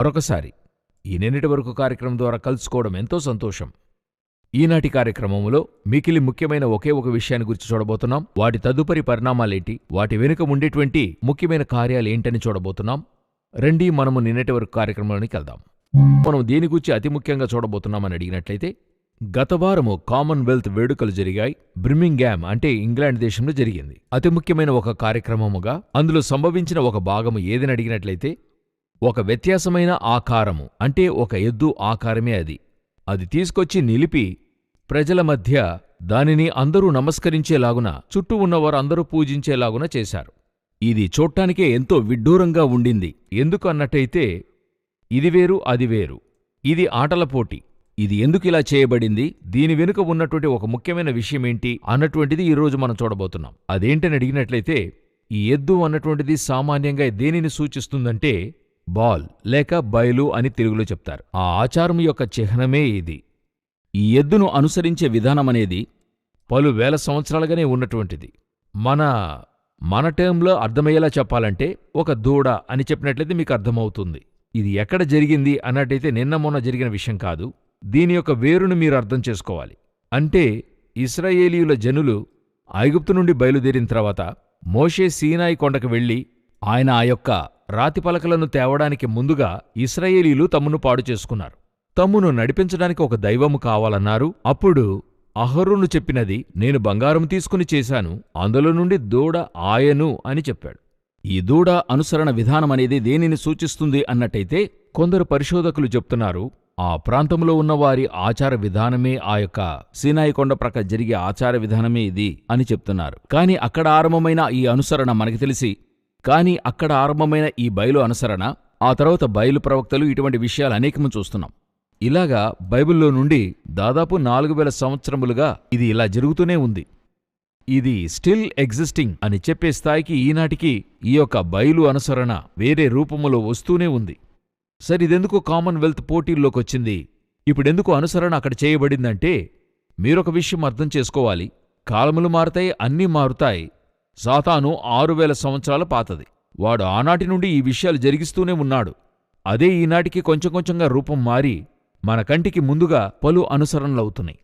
మరొకసారి ఈ నిన్నటి వరకు కార్యక్రమం ద్వారా కలుసుకోవడం ఎంతో సంతోషం. ఈనాటి కార్యక్రమంలో మికిలి ముఖ్యమైన ఒకే ఒక విషయాన్ని గురించి చూడబోతున్నాం. వాటి తదుపరి పరిణామాలేంటి? వాటి వెనుక ఉండేటువంటి ముఖ్యమైన కార్యాలు ఏంటని చూడబోతున్నాం. రండి మనము నిన్నటి వరకు కార్యక్రమంలోనికి వెళ్దాం. మనం దేని గురించి అతి ముఖ్యంగా చూడబోతున్నామని అడిగినట్లయితే గత వారము కామన్వెల్త్ వేడుకలు జరిగాయి. బ్రిమింగ్హామ్ అంటే ఇంగ్లాండ్ దేశంలో జరిగింది. అతి ముఖ్యమైన ఒక కార్యక్రమముగా అందులో సంభవించిన ఒక భాగము ఏదని అడిగినట్లయితే ఒక వ్యత్యాసమైన ఆకారము అంటే ఒక ఎద్దు ఆకారమే అది. అది తీసుకొచ్చి నిలిపి ప్రజల మధ్య దానిని అందరూ నమస్కరించేలాగున చుట్టూ ఉన్నవారందరూ పూజించేలాగున చేశారు. ఇది చూడ్డానికే ఎంతో విడ్డూరంగా ఉండింది. ఎందుకు అన్నట్టయితే ఇది వేరు అది వేరు. ఇది ఆటల పోటీ. ఇది ఎందుకు ఇలా చేయబడింది? దీని వెనుక ఉన్నటువంటి ఒక ముఖ్యమైన విషయమేంటి? అన్నటువంటిది ఈరోజు మనం చూడబోతున్నాం. అదేంటని అడిగినట్లయితే ఈ ఎద్దు అన్నటువంటిది సామాన్యంగా దేనిని సూచిస్తుందంటే బాల్ లేక బయలు అని తెలుగులో చెప్తారు. ఆ ఆచారం యొక్క చిహ్నమే ఇది. ఈ ఎద్దును అనుసరించే విధానమనేది పలు వేల సంవత్సరాలుగానే ఉన్నటువంటిది. మన మన టర్మ్లో అర్థమయ్యేలా చెప్పాలంటే ఒక దూడ అని చెప్పినట్లయితే మీకు అర్థమవుతుంది. ఇది ఎక్కడ జరిగింది అన్నట్టయితే నిన్న మొన్న జరిగిన విషయం కాదు. దీని యొక్క వేరును మీరు అర్థం చేసుకోవాలి. అంటే ఇస్రాయేలీయుల జనులు ఐగుప్తు నుండి బయలుదేరిన తర్వాత మోషే సీనాయి కొండకు వెళ్ళి ఆయన ఆ యొక్క రాతి పలకలను తేవడానికి ముందుగా ఇస్రాయేలీలు తమ్మును పాడు చేసుకున్నారు. తమ్మును నడిపించడానికి ఒక దైవము కావాలన్నారు. అప్పుడు అహరోను చెప్పినది నేను బంగారం తీసుకుని చేశాను అందులో నుండి దూడ ఆయను అని చెప్పాడు. ఈ దూడ అనుసరణ విధానమనేది దేనిని సూచిస్తుంది అన్నట్టయితే కొందరు పరిశోధకులు చెప్తున్నారు ఆ ప్రాంతంలో ఉన్నవారి ఆచార విధానమే ఆ యొక్క సీనాయి ప్రక జరిగే ఆచార విధానమే ఇది అని చెప్తున్నారు. కాని అక్కడ ఆరంభమైన ఈ అనుసరణ మనకి తెలిసి కానీ అక్కడ ఆరంభమైన ఈ బయలు అనుసరణ ఆ తర్వాత బయలు ప్రవక్తలు ఇటువంటి విషయాలు అనేకము చూస్తున్నాం. ఇలాగా బైబిల్లో నుండి దాదాపు నాలుగు వేల సంవత్సరములుగా ఇది ఇలా జరుగుతూనే ఉంది. ఇది స్టిల్ ఎగ్జిస్టింగ్ అని చెప్పే స్థాయికి ఈనాటికి ఈ యొక్క బయలు అనుసరణ వేరే రూపములో వస్తూనే ఉంది. సరే ఇదెందుకు కామన్వెల్త్ పోటీల్లోకొచ్చింది? ఇప్పుడెందుకు అనుసరణ అక్కడ చేయబడిందంటే మీరొక విషయం అర్థం చేసుకోవాలి. కాలములు మారతాయి అన్నీ మారుతాయి. సాతాను ఆరు వేల సంవత్సరాల పాతది. వాడు ఆనాటి నుండి ఈ విషయాలు జరిగిస్తూనే ఉన్నాడు. అదే ఈనాటికి కొంచెం కొంచెంగా రూపం మారి మన కంటికి ముందుగా పలు అనుసరణలవుతున్నాయి.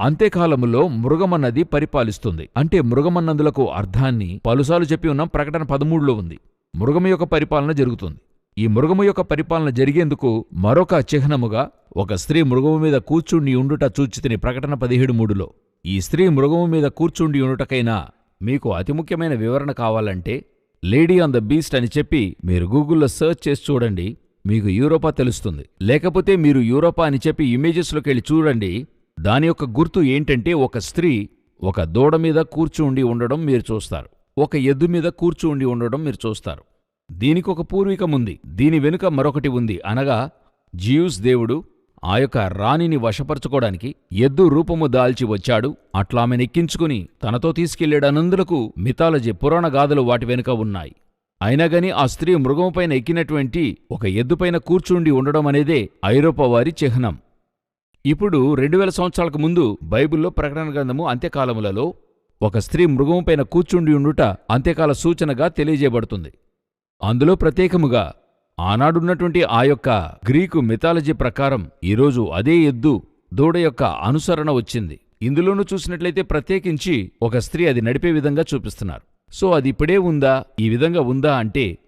అంతేకాలములో మృగమన్నది పరిపాలిస్తుంది. అంటే మృగమన్నందులకు అర్థాన్ని పలుసార్లు చెప్పి ఉన్నాం ప్రకటన పదమూడులో ఉంది. మృగము యొక్క పరిపాలన జరుగుతుంది. ఈ మృగము యొక్క పరిపాలన జరిగేందుకు మరొక చిహ్నముగా ఒక స్త్రీ మృగము మీద కూర్చుండి ఉండుట చూచితిని ప్రకటన పదిహేడు మూడులో. ఈ స్త్రీ మృగము మీద కూర్చుండి ఉండుటకైనా మీకు అతి ముఖ్యమైన వివరణ కావాలంటే లేడీ ఆన్ ద బీస్ట్ అని చెప్పి మీరు గూగుల్లో సెర్చ్ చేసి చూడండి మీకు యూరోపా తెలుస్తుంది. లేకపోతే మీరు యూరోపా అని చెప్పి ఇమేజెస్లోకి వెళ్ళి చూడండి దాని యొక్క గుర్తు ఏంటంటే ఒక స్త్రీ ఒక దూడ మీద కూర్చుండి ఉండడం మీరు చూస్తారు. ఒక ఎద్దు మీద కూర్చుండి ఉండడం మీరు చూస్తారు. దీనికొక పూర్వీకముంది దీని వెనుక మరొకటి ఉంది అనగా జియూస్ దేవుడు ఆ యొక్క రాణిని వశపరచుకోడానికి ఎద్దు రూపము దాల్చి వచ్చాడు. అట్లా ఆమెను ఎక్కించుకుని తనతో తీసుకెళ్ళేడనందులకు మిథాలజీ పురాణ గాథలు వాటి వెనుక ఉన్నాయి. అయినాగాని ఆ స్త్రీ మృగముపైన ఎక్కినటువంటి ఒక ఎద్దుపైన కూర్చుండి ఉండడం అనేదే ఐరోపా వారి చిహ్నం. ఇప్పుడు రెండు వేల సంవత్సరాలకు ముందు బైబిల్లో ప్రకటన గ్రంథము అంత్యకాలములలో ఒక స్త్రీ మృగముపైన కూర్చుండి ఉండుట అంత్యకాల సూచనగా తెలియజేయబడుతుంది. అందులో ప్రత్యేకముగా ఆనాడున్నటువంటి ఆ యొక్క గ్రీకు మిథాలజీ ప్రకారం ఈరోజు అదే ఎద్దు దూడ యొక్క అనుసరణ వచ్చింది. ఇందులోనూ చూసినట్లయితే ప్రత్యేకించి ఒక స్త్రీ అది నడిపే విధంగా చూపిస్తున్నారు. సో అది ఇప్పుడే ఉందా? ఈ విధంగా ఉందా అంటే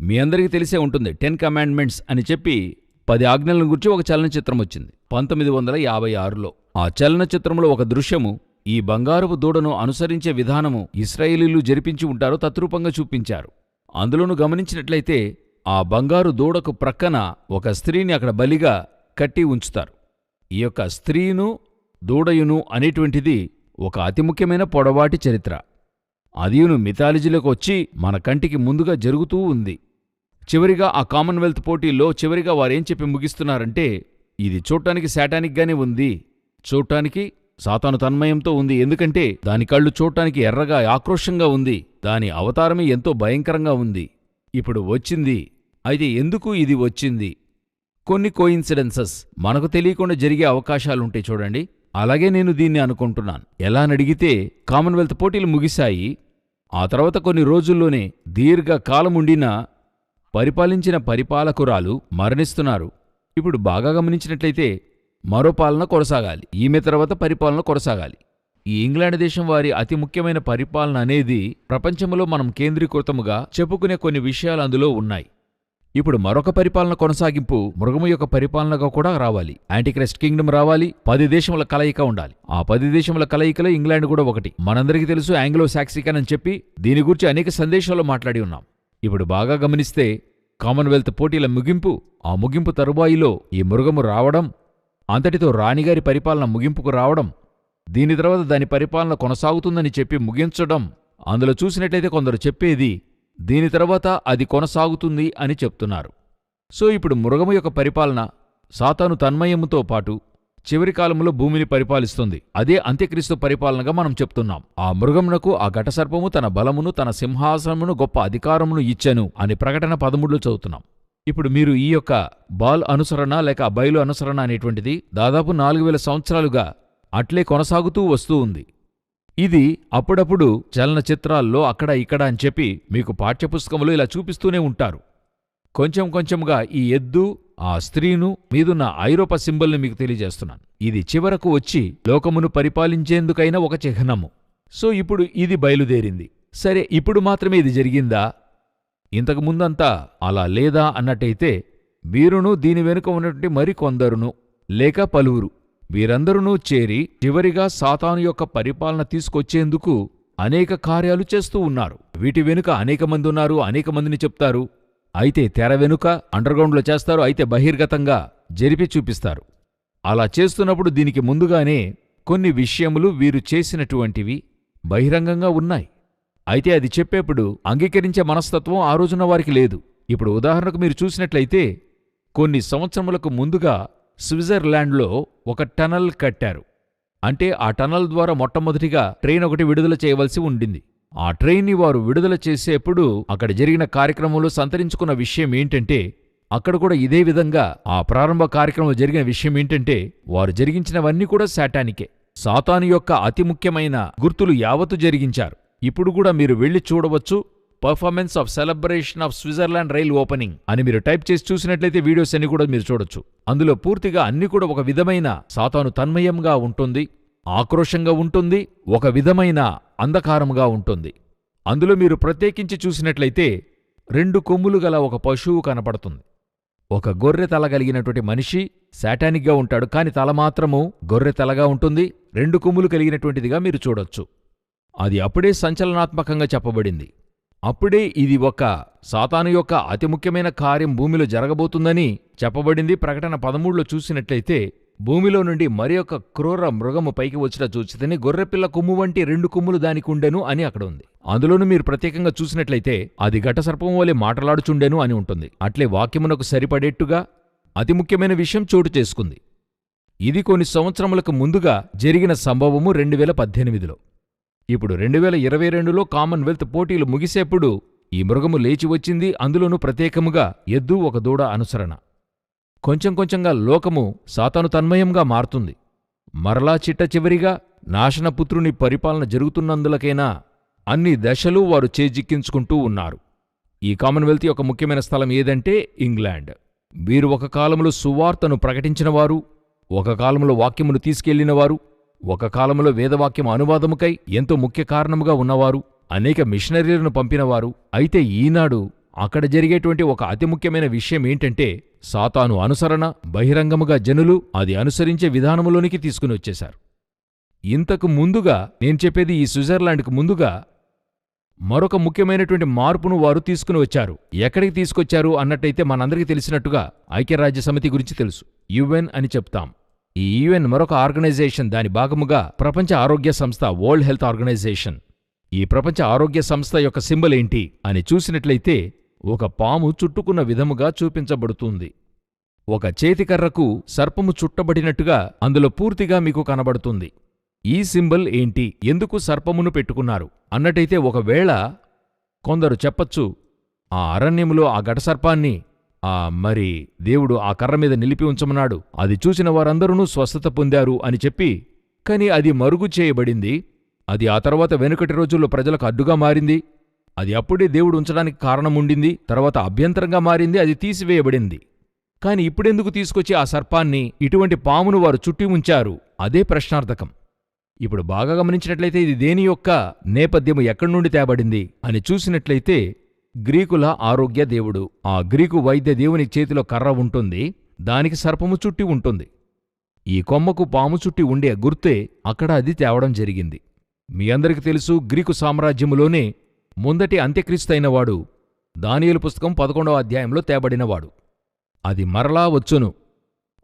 మీ అందరికీ తెలిసే ఉంటుంది. టెన్ కమాండ్మెంట్స్ అని చెప్పి పది ఆజ్ఞలను గురించి ఒక చలనచిత్రం వచ్చింది. పంతొమ్మిది వందల యాభై ఆరులో. ఆ చలనచిత్రంలో ఒక దృశ్యము ఈ బంగారపు దూడను అనుసరించే విధానము ఇస్రాయేలీలు జరిపించి ఉంటారో తత్రూపంగా చూపించారు. అందులోనూ గమనించినట్లయితే ఆ బంగారు దూడకు ప్రక్కన ఒక స్త్రీని అక్కడ బలిగా కట్టి ఉంచుతారు. ఈ యొక్క స్త్రీను దూడయును అనేటువంటిది ఒక అతి ముఖ్యమైన పొడవాటి చరిత్ర. అదియును మిథాలజీలోకి వచ్చి మన కంటికి ముందుగా జరుగుతూ ఉంది. చివరిగా ఆ కామన్వెల్త్ పోటీల్లో చివరిగా వారేం చెప్పి ముగిస్తున్నారంటే ఇది చూడటానికి శాటానిక్గానే ఉంది. చూడటానికి సాతాను తన్మయంతో ఉంది. ఎందుకంటే దాని కళ్ళు చూడటానికి ఎర్రగా ఆక్రోషంగా ఉంది. దాని అవతారమే ఎంతో భయంకరంగా ఉంది. ఇప్పుడు వచ్చింది అయితే ఎందుకు ఇది వచ్చింది? కొన్ని కోయిన్సిడెన్సెస్ మనకు తెలియకుండా జరిగే అవకాశాలుంటాయి చూడండి. అలాగే నేను దీన్ని అనుకుంటున్నాను. ఎలా నడిగితే కామన్వెల్త్ పోటీలు ముగిశాయి. ఆ తర్వాత కొన్ని రోజుల్లోనే దీర్ఘకాలముండిన పరిపాలించిన పరిపాలకురాలు మరణిస్తున్నారు. ఇప్పుడు బాగా గమనించినట్లయితే మరో పాలన కొనసాగాలి. ఈమె తర్వాత పరిపాలన కొనసాగాలి. ఈ ఇంగ్లాండ్ దేశం వారి అతి ముఖ్యమైన పరిపాలన అనేది ప్రపంచంలో మనం కేంద్రీకృతముగా చెప్పుకునే కొన్ని విషయాలు అందులో ఉన్నాయి. ఇప్పుడు మరొక పరిపాలన కొనసాగింపు మృగము యొక్క పరిపాలనగా కూడా రావాలి. యాంటీక్రెస్ట్ కింగ్డమ్ రావాలి. పది దేశముల కలయిక ఉండాలి. ఆ పది దేశముల కలయికలో ఇంగ్లాండ్ కూడా ఒకటి. మనందరికీ తెలుసు ఆంగ్లో సాక్సికన్ అని చెప్పి దీని గురించి అనేక సందేశాలు మాట్లాడి ఉన్నాం. ఇప్పుడు బాగా గమనిస్తే కామన్వెల్త్ పోటీల ముగింపు ఆ ముగింపు తరువాయిలో ఈ మృగము రావడం అంతటితో రాణిగారి పరిపాలన ముగింపుకు రావడం దీని తర్వాత దాని పరిపాలన కొనసాగుతుందని చెప్పి ముగించడం అందులో చూసినట్లయితే కొందరు చెప్పేది దీని తర్వాత అది కొనసాగుతుంది అని చెప్తున్నారు. సో ఇప్పుడు మృగము యొక్క పరిపాలన సాతాను తన్మయముతో పాటు చివరి కాలంలో భూమిని పరిపాలిస్తుంది. అదే అంత్యక్రీస్తు పరిపాలనగా మనం చెప్తున్నాం. ఆ మృగమునకు ఆ ఘటసర్పము తన బలమును తన సింహాసనమును గొప్ప అధికారమును ఇచ్చెను అని ప్రకటన పదమూడులో చదువుతున్నాం. ఇప్పుడు మీరు ఈ యొక్క బాల్ అనుసరణ లేక బయలు అనుసరణ అనేటువంటిది దాదాపు నాలుగు వేల సంవత్సరాలుగా అట్లే కొనసాగుతూ వస్తూ ఉంది. ఇది అప్పుడప్పుడు చలనచిత్రాల్లో అక్కడ ఇక్కడ అని చెప్పి మీకు పాఠ్యపుస్తకంలో ఇలా చూపిస్తూనే ఉంటారు. కొంచెం కొంచెంగా ఈ ఎద్దు ఆ స్త్రీను మీదున్న ఐరోపా సింబల్ని మీకు తెలియజేస్తున్నాను. ఇది చివరకు వచ్చి లోకమును పరిపాలించేందుకైనా ఒక చిహ్నము. సో ఇప్పుడు ఇది బయలుదేరింది. సరే ఇప్పుడు మాత్రమే ఇది జరిగిందా? ఇంతకు ముందంతా అలా లేదా అన్నట్టయితే వీరును దీని వెనుక ఉన్నటువంటి మరికొందరును లేక పలువురు వీరందరూ చేరి చివరిగా సాతాను యొక్క పరిపాలన తీసుకొచ్చేందుకు అనేక కార్యాలు చేస్తూ ఉన్నారు. వీటి వెనుక అనేక మంది ఉన్నారు అనేక మందిని చెప్తారు. అయితే తెర వెనుక అండర్గ్రౌండ్లో చేస్తారు అయితే బహిర్గతంగా జరిపి చూపిస్తారు. అలా చేస్తున్నప్పుడు దీనికి ముందుగానే కొన్ని విషయములు వీరు చేసినటువంటివి బహిరంగంగా ఉన్నాయి. అయితే అది చెప్పేప్పుడు అంగీకరించే మనస్తత్వం ఆ రోజున వారికి లేదు. ఇప్పుడు ఉదాహరణకు మీరు చూసినట్లయితే కొన్ని సంవత్సరములకు ముందుగా స్విట్జర్లాండ్లో ఒక టనల్ కట్టారు. అంటే ఆ టనల్ ద్వారా మొట్టమొదటిగా ట్రైన్ ఒకటి విడుదల చేయవలసి ఉండింది. ఆ ట్రైన్ని వారు విడుదల చేసేప్పుడు అక్కడ జరిగిన కార్యక్రమంలో సంతరించుకున్న విషయం ఏంటంటే అక్కడ కూడా ఇదే విధంగా ఆ ప్రారంభ కార్యక్రమంలో జరిగిన విషయం ఏంటంటే వారు జరిగించినవన్నీ కూడా శాటానికే సాతాను యొక్క అతి ముఖ్యమైన గుర్తులు యావత్తు జరిగించారు. ఇప్పుడు కూడా మీరు వెళ్ళి చూడవచ్చు performance of celebration of Switzerland rail opening అని మీరు టైప్ చేసి చూసినట్లయితే వీడియోస్ అన్ని కూడా మీరు చూడొచ్చు. అందులో పూర్తిగా అన్ని కూడా ఒక విధమైన సాతాను తన్మయంగా ఉంటుంది ఆక్రోశంగా ఉంటుంది ఒక విధమైన అంధకారంగా ఉంటుంది. అందులో మీరు ప్రత్యేకించి చూసినట్లయితే రెండు కొమ్ములు గల ఒక పశువు కనపడుతుంది. ఒక గొర్రె తల కలిగినటువంటి మనిషి శాటానిక్గా ఉంటాడు కాని తల మాత్రము గొర్రె తలగా ఉంటుంది. రెండు కొమ్ములు కలిగినటువంటిదిగా మీరు చూడొచ్చు. అది అప్పుడే సంచలనాత్మకంగా చెప్పబడింది. అప్పుడే ఇది ఒక సాతాను యొక్క అతి ముఖ్యమైన కార్యం భూమిలో జరగబోతుందని చెప్పబడింది. ప్రకటన పదమూడులో చూసినట్లయితే భూమిలో నుండి మరి ఒక క్రూర మృగము పైకి వచ్చిన చూచితని గొర్రెపిల్ల కొమ్ము వంటి రెండు కొమ్ములు దానికుండెను అని అక్కడ ఉంది. అందులోనూ మీరు ప్రత్యేకంగా చూసినట్లయితే అది ఘటసర్పం వలె మాటలాడుచుండెను అని ఉంటుంది. అట్లే వాక్యమునకు సరిపడేట్టుగా అతి ముఖ్యమైన విషయం చోటు చేసుకుంది. ఇది కొన్ని సంవత్సరములకు ముందుగా జరిగిన సంభవము రెండు వేల పద్దెనిమిదిలో. ఇప్పుడు రెండు వేల ఇరవై రెండులో కామన్వెల్త్ పోటీలు ముగిసేప్పుడు ఈ మృగము లేచి వచ్చింది. అందులోనూ ప్రత్యేకముగా ఎద్దు ఒక దూడ అనుసరణ. కొంచెం కొంచెంగా లోకము సాతాను తన్మయంగా మారుతుంది. మరలా చిట్ట చివరిగా నాశనపుత్రుని పరిపాలన జరుగుతున్నందులకైనా అన్ని దశలు వారు చేజిక్కించుకుంటూ ఉన్నారు. ఈ కామన్వెల్త్ యొక్క ముఖ్యమైన స్థలం ఏదంటే ఇంగ్లాండ్. వీరు ఒక కాలంలో సువార్తను ప్రకటించినవారు ఒక కాలంలో వాక్యమును తీసుకెళ్ళినవారు ఒక కాలంలో వేదవాక్యం అనువాదముకై ఎంతో ముఖ్య కారణముగా ఉన్నవారు అనేక మిషనరీలను పంపినవారు. అయితే ఈనాడు అక్కడ జరిగేటువంటి ఒక అతి ముఖ్యమైన విషయం ఏంటంటే సాతాను అనుసరణ బహిరంగముగా జనులు అది అనుసరించే విధానములోనికి తీసుకుని వచ్చేశారు. ఇంతకు ముందుగా నేను చెప్పేది ఈ స్విట్జర్లాండ్కు ముందుగా మరొక ముఖ్యమైనటువంటి మార్పును వారు తీసుకుని వచ్చారు. ఎక్కడికి తీసుకొచ్చారు అన్నట్టయితే మనందరికీ తెలిసినట్టుగా ఐక్యరాజ్య సమితి గురించి తెలుసు. యుఎన్ అని చెప్తాం. ఈ ఈవెన్ మరొక ఆర్గనైజేషన్ దాని భాగముగా ప్రపంచ ఆరోగ్య సంస్థ వరల్డ్ హెల్త్ ఆర్గనైజేషన్. ఈ ప్రపంచ ఆరోగ్య సంస్థ యొక్క సింబల్ ఏంటి అని చూసినట్లయితే ఒక పాము చుట్టుకున్న విధముగా చూపించబడుతుంది. ఒక చేతికర్రకు సర్పము చుట్టబడినట్టుగా అందులో పూర్తిగా మీకు కనబడుతుంది. ఈ సింబల్ ఏంటి? ఎందుకు సర్పమును పెట్టుకున్నారు? అన్నట్టయితే ఒకవేళ కొందరు చెప్పచ్చు ఆ అరణ్యములో ఆ ఘటసర్పాన్ని మరి దేవుడు ఆ కర్ర మీద నిలిపి ఉంచమన్నాడు. అది చూసిన వారందరూ స్వస్థత పొందారు అని చెప్పి కాని అది మరుగు చేయబడింది. అది ఆ తర్వాత వెనుకటి రోజుల్లో ప్రజలకు అడ్డుగా మారింది. అది అప్పుడే దేవుడు ఉంచడానికి కారణం ఉండింది. తర్వాత అభ్యంతరంగా మారింది. అది తీసివేయబడింది. కాని ఇప్పుడెందుకు తీసుకొచ్చి ఆ సర్పాన్ని ఇటువంటి పామును వారు చుట్టి ఉంచారు? అదే ప్రశ్నార్థకం. ఇప్పుడు బాగా గమనించినట్లయితే ఇది దేని యొక్క నేపథ్యము ఎక్కడి నుండి తేబడింది అని చూసినట్లయితే గ్రీకుల ఆరోగ్య దేవుడు. ఆ గ్రీకు వైద్య దేవుని చేతిలో కర్ర ఉంటుంది దానికి సర్పము చుట్టి ఉంటుంది. ఈ కొమ్మకు పాము చుట్టి ఉండే గుర్తే అక్కడ అది తేవడం జరిగింది. మీ అందరికి తెలుసు గ్రీకు సామ్రాజ్యములోనే ముందటి అంత్యక్రీస్తైనవాడు దానియలు పుస్తకం పదకొండవ అధ్యాయంలో తేబడినవాడు. అది మరలా వచ్చును.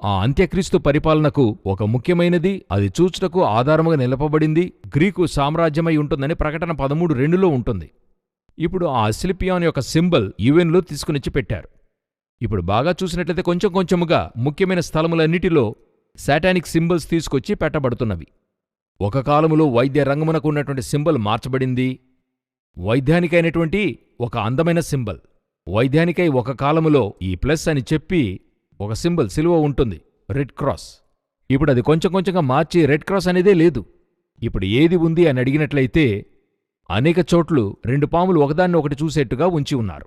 ఆ అంత్యక్రీస్తు పరిపాలనకు ఒక ముఖ్యమైనది అది చూచుటకు ఆధారముగా నిలపబడింది గ్రీకు సామ్రాజ్యమై ఉంటుందని ప్రకటన పదమూడు రెండులో ఉంటుంది. ఇప్పుడు ఆ అసిలిపియాన్ యొక్క సింబల్ యుఎన్లో తీసుకునిచ్చి పెట్టారు. ఇప్పుడు బాగా చూసినట్లయితే కొంచెం కొంచెముగా ముఖ్యమైన స్థలములన్నిటిలో శాటానిక్ సింబల్స్ తీసుకొచ్చి పెట్టబడుతున్నవి. ఒక కాలములో వైద్య రంగమునకు ఉన్నటువంటి సింబల్ మార్చబడింది. వైద్యానికైనటువంటి ఒక అందమైన సింబల్. వైద్యానికై ఒక కాలములో ఈ ప్లస్ అని చెప్పి ఒక సింబల్ సిలువ ఉంటుంది రెడ్ క్రాస్. ఇప్పుడు అది కొంచెం కొంచెంగా మార్చి రెడ్ క్రాస్ అనేదే లేదు. ఇప్పుడు ఏది ఉంది అని అడిగినట్లయితే అనేక చోట్లు రెండు పాములు ఒకదాన్ని ఒకటి చూసేట్టుగా ఉంచి ఉన్నారు.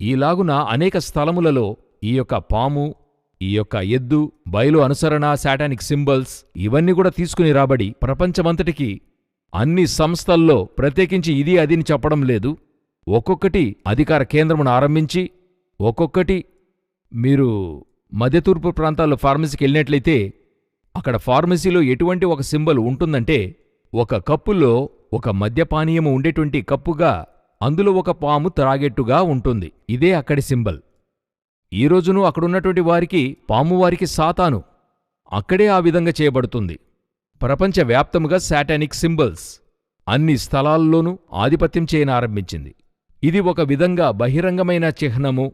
ఈలాగున అనేక స్థలములలో ఈ యొక్క పాము ఈ యొక్క ఎద్దు బయలు అనుసరణ శాటానిక్ సింబల్స్ ఇవన్నీ కూడా తీసుకుని రాబడి ప్రపంచమంతటికి అన్ని సంస్థల్లో ప్రత్యేకించి ఇది అదిని చెప్పడం లేదు. ఒక్కొక్కటి అధికార కేంద్రమును ఆరంభించి ఒక్కొక్కటి మీరు మధ్యతూర్పు ప్రాంతాల్లో ఫార్మసీకి వెళ్ళినట్లయితే అక్కడ ఫార్మసీలో ఎటువంటి ఒక సింబల్ ఉంటుందంటే ఒక కప్పులో ఒక మద్యపానీయము ఉండేటువంటి కప్పుగా అందులో ఒక పాము త్రాగెట్టుగా ఉంటుంది. ఇదే అక్కడి సింబల్. ఈ రోజును అక్కడున్నటువంటి వారికి పామువారికి సాతాను. అక్కడే ఆ విధంగా చేయబడుతుంది. ప్రపంచవ్యాప్తముగా శాటానిక్ సింబల్స్. అన్ని స్థలాల్లోనూ ఆధిపత్యం చేయనారంభించింది. ఇది ఒక విధంగా బహిరంగమైన చిహ్నము.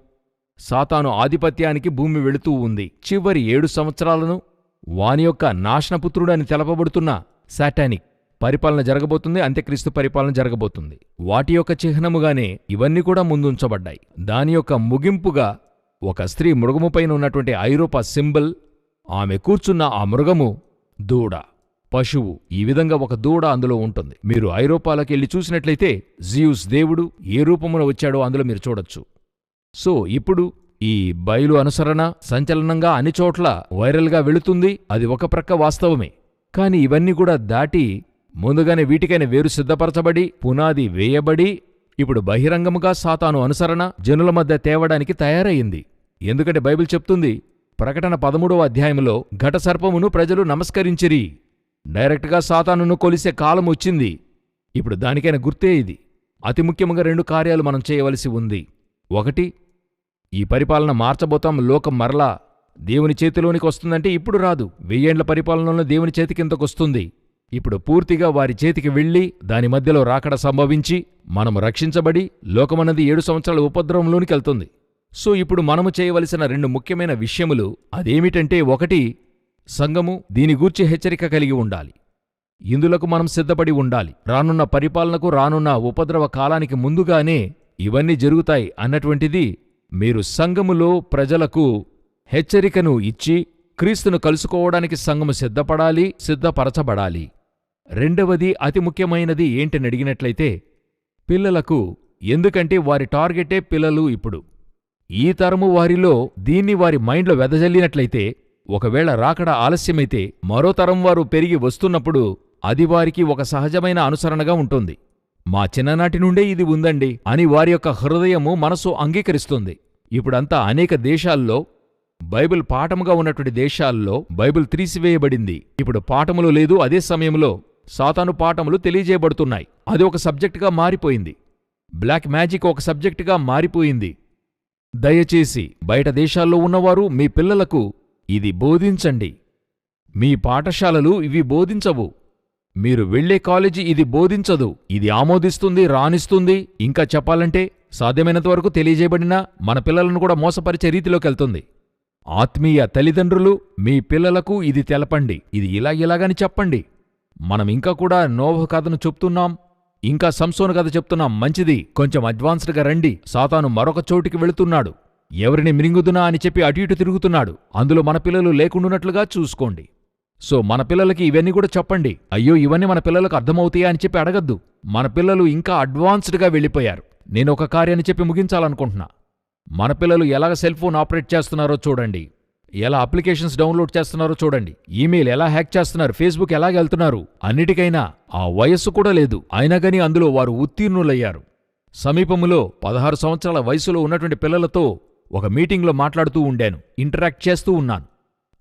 సాతాను ఆధిపత్యానికి భూమి వెళుతూ ఉంది. చివరి ఏడు సంవత్సరాలను వాని యొక్క నాశనపుత్రుడని తెలపబడుతున్న శాటానిక్. పరిపాలన జరగబోతుంది అంత్యక్రీస్తు పరిపాలన జరగబోతుంది. వాటి యొక్క చిహ్నముగానే ఇవన్నీ కూడా ముందుంచబడ్డాయి. దాని యొక్క ముగింపుగా ఒక స్త్రీ మృగముపైన ఉన్నటువంటి ఐరోపా సింబల్ ఆమె కూర్చున్న ఆ మృగము దూడ పశువు ఈ విధంగా ఒక దూడ అందులో ఉంటుంది. మీరు ఐరోపాలోకి వెళ్ళి చూసినట్లయితే జియూస్ దేవుడు ఏ రూపమున వచ్చాడో అందులో మీరు చూడొచ్చు. సో ఇప్పుడు ఈ బయలు అనుసరణ సంచలనంగా అన్ని చోట్ల వైరల్గా వెళుతుంది. అది ఒక ప్రక్క వాస్తవమే. కాని ఇవన్నీ కూడా దాటి ముందుగానే వీటికైనా వేరు సిద్ధపరచబడి పునాది వేయబడి ఇప్పుడు బహిరంగముగా సాతాను అనుసరణ జనుల మధ్య తేవడానికి తయారయింది. ఎందుకంటే బైబిల్ చెప్తుంది ప్రకటన పదమూడవ అధ్యాయంలో ఘటసర్పమును ప్రజలు నమస్కరించిరి. డైరెక్ట్గా సాతానును కొలిసే కాలం వచ్చింది. ఇప్పుడు దానికైనా గుర్తే ఇది. అతి ముఖ్యంగా రెండు కార్యాలు మనం చేయవలసి ఉంది. ఒకటి ఈ పరిపాలన మార్చబోతాం లోకం మరలా దేవుని చేతిలోనికి వస్తుందంటే ఇప్పుడు రాదు. వెయ్యేండ్ల పరిపాలనలో దేవుని చేతి కిందకొస్తుంది ఇప్పుడు పూర్తిగా వారి చేతికి వెళ్ళి దాని మధ్యలో రాకడ సంభవించి మనము రక్షించబడి లోకమన్నది ఏడు సంవత్సరాల ఉపద్రవంలోనికెళ్తుంది సో ఇప్పుడు మనము చేయవలసిన రెండు ముఖ్యమైన విషయములు అదేమిటంటే ఒకటి సంఘము దీని గూర్చి హెచ్చరిక కలిగి ఉండాలి. ఇందులకు మనం సిద్ధపడి ఉండాలి. రానున్న పరిపాలనకు రానున్న ఉపద్రవ కాలానికి ముందుగానే ఇవన్నీ జరుగుతాయి అన్నటువంటిది మీరు సంఘములో ప్రజలకు హెచ్చరికను ఇచ్చి క్రీస్తును కలుసుకోవడానికి సంఘము సిద్ధపడాలి సిద్ధపరచబడాలి. రెండవది అతి ముఖ్యమైనది ఏంటని అడిగినట్లయితే పిల్లలకు ఎందుకంటే వారి టార్గెటే పిల్లలు ఇప్పుడు. ఈ తరము వారిలో దీన్ని వారి మైండ్లో వెదజల్లినట్లయితే ఒకవేళ రాకడ ఆలస్యమైతే మరో తరం వారు పెరిగి వస్తున్నప్పుడు అది వారికి ఒక సహజమైన అనుసరణగా ఉంటుంది. మా చిన్ననాటి నుండే ఇది ఉందండి అని వారి యొక్క హృదయము మనసు అంగీకరిస్తుంది. ఇప్పుడంతా అనేక దేశాల్లో బైబిల్ పాఠముగా ఉన్నటువంటి దేశాల్లో బైబిల్ తీసివేయబడింది. ఇప్పుడు పాఠములు లేదు అదే సమయంలో సాతాను పాఠములు తెలియజేయబడుతున్నాయి. అది ఒక సబ్జెక్టుగా మారిపోయింది. బ్లాక్ మ్యాజిక్ ఒక సబ్జెక్టుగా మారిపోయింది. దయచేసి బయట దేశాల్లో ఉన్నవారు మీ పిల్లలకు ఇది బోధించండి. మీ పాఠశాలలు ఇవి బోధించవు. మీరు వెళ్ళే కాలేజీ ఇది బోధించదు. ఇది ఆమోదిస్తుంది రాణిస్తుంది. ఇంకా చెప్పాలంటే సాధ్యమైనంత వరకు తెలియజేయబడిన మన పిల్లలను కూడా మోసపరిచే రీతిలోకెళ్తుంది ఆత్మీయ తల్లిదండ్రులు మీ పిల్లలకు ఇది తెలపండి. ఇది ఇలా ఇలాగని చెప్పండి. మనం ఇంకా కూడా నోవహ కథను చెప్తున్నాం. ఇంకా సంసోను కథ చెప్తున్నాం. మంచిది. కొంచెం అడ్వాన్స్డ్గా రండి. సాతాను మరొక చోటికి వెళుతున్నాడు. ఎవరిని మిరింగుదునా అని చెప్పి అటు ఇటు తిరుగుతున్నాడు. అందులో మన పిల్లలు లేకుండునట్లుగా చూసుకోండి. సో మన పిల్లలకి ఇవన్నీ కూడా చెప్పండి. అయ్యో ఇవన్నీ మన పిల్లలకు అర్థమవుతాయా అని చెప్పి అడగద్దు. మన పిల్లలు ఇంకా అడ్వాన్స్డ్గా వెళ్ళిపోయారు. నేను ఒక కార్యాన్ని చెప్పి ముగించాలనుకుంటున్నా. మన పిల్లలు ఎలాగ సెల్ ఫోన్ ఆపరేట్ చేస్తున్నారో చూడండి. ఎలా అప్లికేషన్స్ డౌన్లోడ్ చేస్తున్నారో చూడండి. ఈమెయిల్ ఎలా హ్యాక్ చేస్తున్నారు ఫేస్బుక్ ఎలా వెళ్తున్నారు అన్నిటికైనా ఆ వయస్సు కూడా లేదు. అయినా గానీ అందులో వారు ఉత్తీర్ణులయ్యారు. సమీపములో పదహారు సంవత్సరాల వయసులో ఉన్నటువంటి పిల్లలతో ఒక మీటింగ్లో మాట్లాడుతూ ఉండాను ఇంటరాక్ట్ చేస్తూ ఉన్నాను.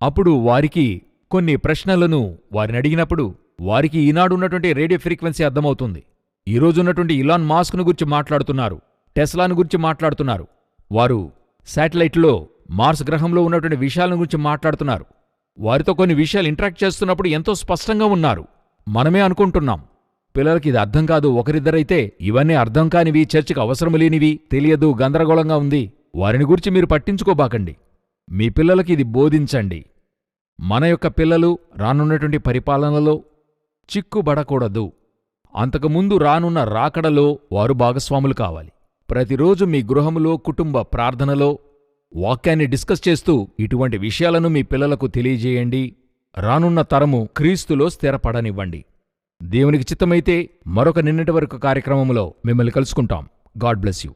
అప్పుడు వారికి కొన్ని ప్రశ్నలను వారిని అడిగినప్పుడు వారికి ఈనాడు ఉన్నటువంటి రేడియో ఫ్రీక్వెన్సీ అర్థమవుతుంది. ఈ ఇలాన్ మాస్క్ను గురించి మాట్లాడుతున్నారు టెస్లాను గురించి మాట్లాడుతున్నారు. వారు శాటిలైట్లో మార్స్ గ్రహంలో ఉన్నటువంటి విషయాలను గురించి మాట్లాడుతున్నారు. వారితో కొన్ని విషయాలు ఇంటరాక్ట్ చేస్తున్నప్పుడు ఎంతో స్పష్టంగా ఉన్నారు. మనమే అనుకుంటున్నాం. పిల్లలకి ఇది అర్థం కాదు ఒకరిద్దరైతే ఇవన్నీ అర్థం కానివి చర్చకు అవసరం లేనివి తెలియదు గందరగోళంగా ఉంది. వారిని గురించి మీరు పట్టించుకోబాకండి. మీ పిల్లలకి ఇది బోధించండి. మన యొక్క పిల్లలు రానున్నటువంటి పరిపాలనలో చిక్కుబడకూడదు. అంతకుముందు రానున్న రాకడలో వారు భాగస్వాములు కావాలి. ప్రతిరోజు మీ గృహములో కుటుంబ ప్రార్థనలో వాక్యాన్ని డిస్కస్ చేస్తూ ఇటువంటి విషయాలను మీ పిల్లలకు తెలియజేయండి. రానున్న తరము క్రీస్తులో స్థిరపడనివ్వండి. దేవునికి చిత్తమైతే మరొక నిన్నటి వరకు కార్యక్రమంలో మిమ్మల్ని కలుసుకుంటాం. God bless you.